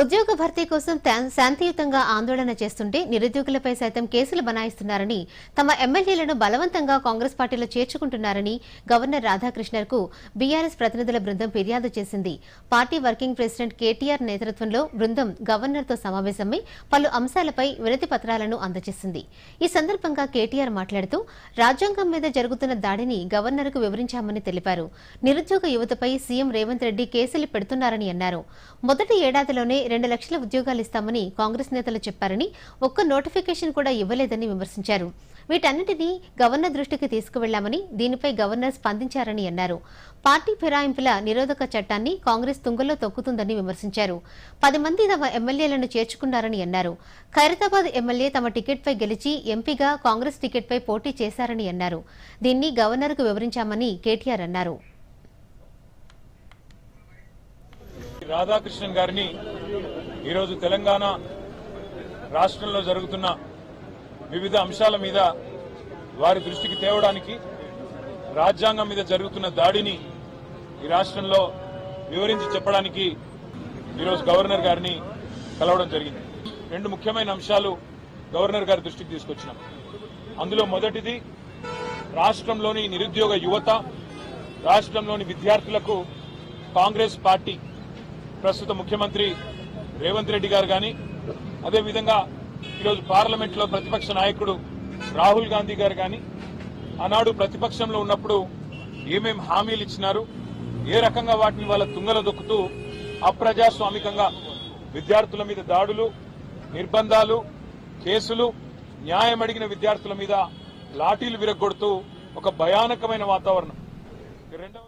ఉద్యోగ భర్తీ కోసం శాంతియుతంగా ఆందోళన చేస్తుంటే నిరుద్యోగులపై సైతం కేసులు బనాయిస్తున్నారని తమ ఎమ్మెల్యేలను బలవంతంగా కాంగ్రెస్ పార్టీలో చేర్చుకుంటున్నారని గవర్నర్ రాధాకృష్ణన్కు బీఆర్ఎస్ ప్రతినిధుల బృందం ఫిర్యాదు చేసింది. పార్టీ వర్కింగ్ ప్రెసిడెంట్ కేటీఆర్ నేతృత్వంలో బృందం గవర్నర్తో సమావేశమై పలు అంశాలపై వినతి పత్రాలను అందజేసింది. ఈ సందర్భంగా కేటీఆర్ మాట్లాడుతూ రాజ్యాంగం మీద జరుగుతున్న దాడిని గవర్నర్కు వివరించామని తెలిపారు. నిరుద్యోగ యువతపై సీఎం రేవంత్ రెడ్డి కేసులు పెడుతున్నారని అన్నారు. మొదటి ఏడాదిలోనే రెండు లక్షల ఉద్యోగాలు ఇస్తామని కాంగ్రెస్ నేతలు చెప్పారని ఒక్క నోటిఫికేషన్ కూడా ఇవ్వలేదని విమర్శించారు. వీటన్నిటినీ గవర్నర్ దృష్టికి తీసుకువెళ్ళామని దీనిపై గవర్నర్ స్పందించారని అన్నారు. పార్టీ ఫిరాయింపుల నిరోధక చట్టాన్ని కాంగ్రెస్ తుంగలో తొక్కుతుందని విమర్శించారు. పది మంది తమ ఎమ్మెల్యేలను చేర్చుకున్నారని అన్నారు. ఖైరతాబాద్ ఎమ్మెల్యే తమ టికెట్పై గెలిచి ఎంపీగా కాంగ్రెస్ టికెట్పై పోటీ చేశారని అన్నారు. దీన్ని గవర్నర్కు వివరించామని కేటీఆర్ అన్నారు. రాధాకృష్ణన్ గారిని ఈరోజు తెలంగాణ రాష్ట్రంలో జరుగుతున్న వివిధ అంశాల మీద వారి దృష్టికి తేవడానికి రాజ్యాంగం మీద జరుగుతున్న దాడిని ఈ రాష్ట్రంలో వివరించి చెప్పడానికి ఈరోజు గవర్నర్ గారిని కలవడం జరిగింది. రెండు ముఖ్యమైన అంశాలు గవర్నర్ గారి దృష్టికి తీసుకొచ్చినాం. అందులో మొదటిది రాష్ట్రంలోని నిరుద్యోగ యువత రాష్ట్రంలోని విద్యార్థులకు కాంగ్రెస్ పార్టీ ప్రస్తుత ముఖ్యమంత్రి రేవంత్ రెడ్డి గారు కానీ అదేవిధంగా ఈరోజు పార్లమెంట్లో ప్రతిపక్ష నాయకుడు రాహుల్ గాంధీ గారు కానీ ఆనాడు ప్రతిపక్షంలో ఉన్నప్పుడు ఏమేం హామీలు ఇచ్చినారు ఏ రకంగా వాటిని వాళ్ళ తుంగల దొక్కుతూ అప్రజాస్వామికంగా విద్యార్థుల మీద దాడులు నిర్బంధాలు కేసులు న్యాయం అడిగిన విద్యార్థుల మీద లాఠీలు విరగొడుతూ ఒక భయానకమైన వాతావరణం. రెండవ